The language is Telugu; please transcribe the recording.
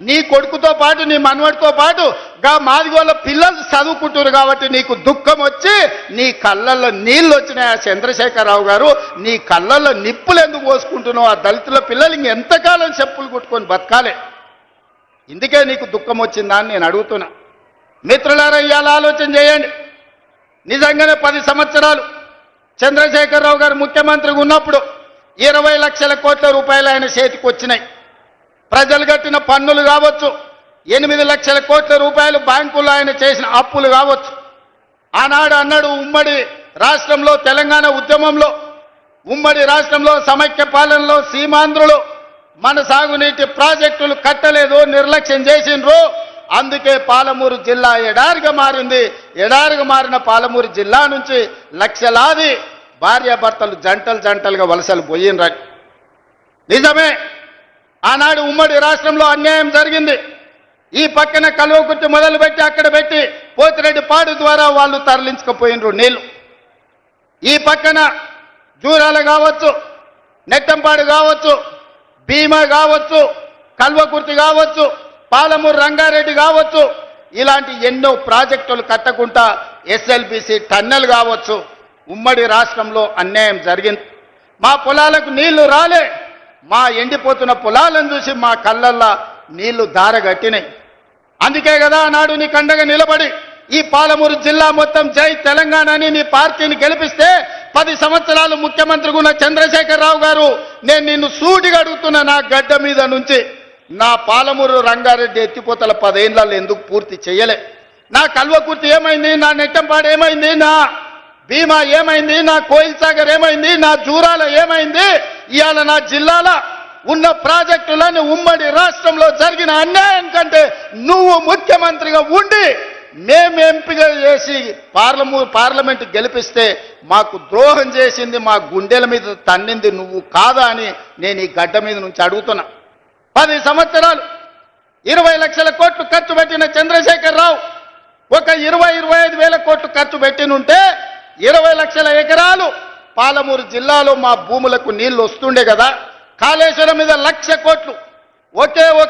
నీ కొడుకుతో పాటు నీ మనవడితో పాటు గా మాదిగోళ్ళ పిల్లలు చదువుకుంటున్నారు కాబట్టి నీకు దుఃఖం వచ్చి నీ కళ్ళల్లో నీళ్ళు వచ్చినాయి ఆ చంద్రశేఖరరావు గారు? నీ కళ్ళల్లో నిప్పులు ఎందుకు పోసుకుంటున్నావు? ఆ దళితుల పిల్లలు ఇంకెంతకాలం చెప్పులు కుట్టుకొని బతకాలి. ఇందుకే నీకు దుఃఖం వచ్చిందా అని నేను అడుగుతున్నా. మిత్రులారా ఇవాళ ఆలోచన చేయండి. నిజంగానే పది సంవత్సరాలు చంద్రశేఖరరావు గారు ముఖ్యమంత్రిగా ఉన్నప్పుడు ఇరవై లక్షల కోట్ల రూపాయలు ఆయన చేతికి వచ్చినాయి. ప్రజలు కట్టిన పన్నులు కావచ్చు ఎనిమిది లక్షల కోట్ల రూపాయలు బ్యాంకుల్లో ఆయన చేసిన అప్పులు కావచ్చు. ఆనాడు అన్నాడు ఉమ్మడి రాష్ట్రంలో తెలంగాణ ఉద్యమంలో ఉమ్మడి రాష్ట్రంలో సమైక్య పాలనలో సీమాంధ్రులు మన సాగునీటి ప్రాజెక్టులు కట్టలేదు నిర్లక్ష్యం చేసిండ్రు. అందుకే పాలమూరు జిల్లా ఎడారిగా మారింది. ఎడారిగా మారిన పాలమూరు జిల్లా నుంచి లక్షలాది భార్యాభర్తలు జంటలు జంటలుగా వలసలు పోయినరా. నిజమే ఆనాడు ఉమ్మడి రాష్ట్రంలో అన్యాయం జరిగింది. ఈ పక్కన కలువకుర్తి మొదలుపెట్టి అక్కడ పెట్టి పోతిరెడ్డి పాడు ద్వారా వాళ్ళు తరలించకపోయినరు నీళ్ళు. ఈ పక్కన జూరాల కావచ్చు నెట్టంపాడు కావచ్చు భీమా కావచ్చు కల్వకుర్తి కావచ్చు పాలమూరు రంగారెడ్డి కావచ్చు ఇలాంటి ఎన్నో ప్రాజెక్టులు కట్టకుండా ఎస్ఎల్బిసి టన్నెల్ కావచ్చు. ఉమ్మడి రాష్ట్రంలో అన్యాయం జరిగింది. మా పొలాలకు నీళ్ళు రాలే. మా ఎండిపోతున్న పొలాలను చూసి మా కళ్ళల్లో నీళ్ళు దారగట్టినాయి అందుకే కదా నాడు నీ కండగా నిలబడి ఈ పాలమూరు జిల్లా మొత్తం జై తెలంగాణ అని నీ పార్టీని గెలిపిస్తే పది సంవత్సరాలు ముఖ్యమంత్రి ఉన్న చంద్రశేఖరరావు గారు నేను నిన్ను సూటిగా అడుగుతున్న నా గడ్డ మీద నుంచి. నా పాలమూరు రంగారెడ్డి ఎత్తిపోతల పదేళ్ళలో ఎందుకు పూర్తి చేయలే? నా కల్వకుర్తి ఏమైంది? నా నెట్టంపాడు ఏమైంది? నా భీమా ఏమైంది? నా కోయిల్ సాగర్ ఏమైంది? నా జూరాల ఏమైంది? ఇవాళ నా జిల్లాల ఉన్న ప్రాజెక్టులను ఉమ్మడి రాష్ట్రంలో జరిగిన అన్యాయం కంటే నువ్వు ముఖ్యమంత్రిగా ఉండి మేము ఎంపిక చేసి పార్లము పార్లమెంట్ గెలిపిస్తే మాకు ద్రోహం చేసింది మా గుండెల మీద తన్నింది నువ్వు కాదా అని నేను ఈ గడ్డ మీద నుంచి అడుగుతున్నా. పది సంవత్సరాలు ఇరవై లక్షల కోట్లు ఖర్చు పెట్టిన చంద్రశేఖర్ రావు ఒక ఇరవై ఇరవై ఐదు వేల కోట్లు ఖర్చు పెట్టినుంటే ఇరవై లక్షల ఎకరాలు పాలమూరు జిల్లాలో మా భూములకు నీళ్ళు వస్తుండే కదా కాళేశ్వరం మీద లక్ష కోట్లు. ఒకే ఒక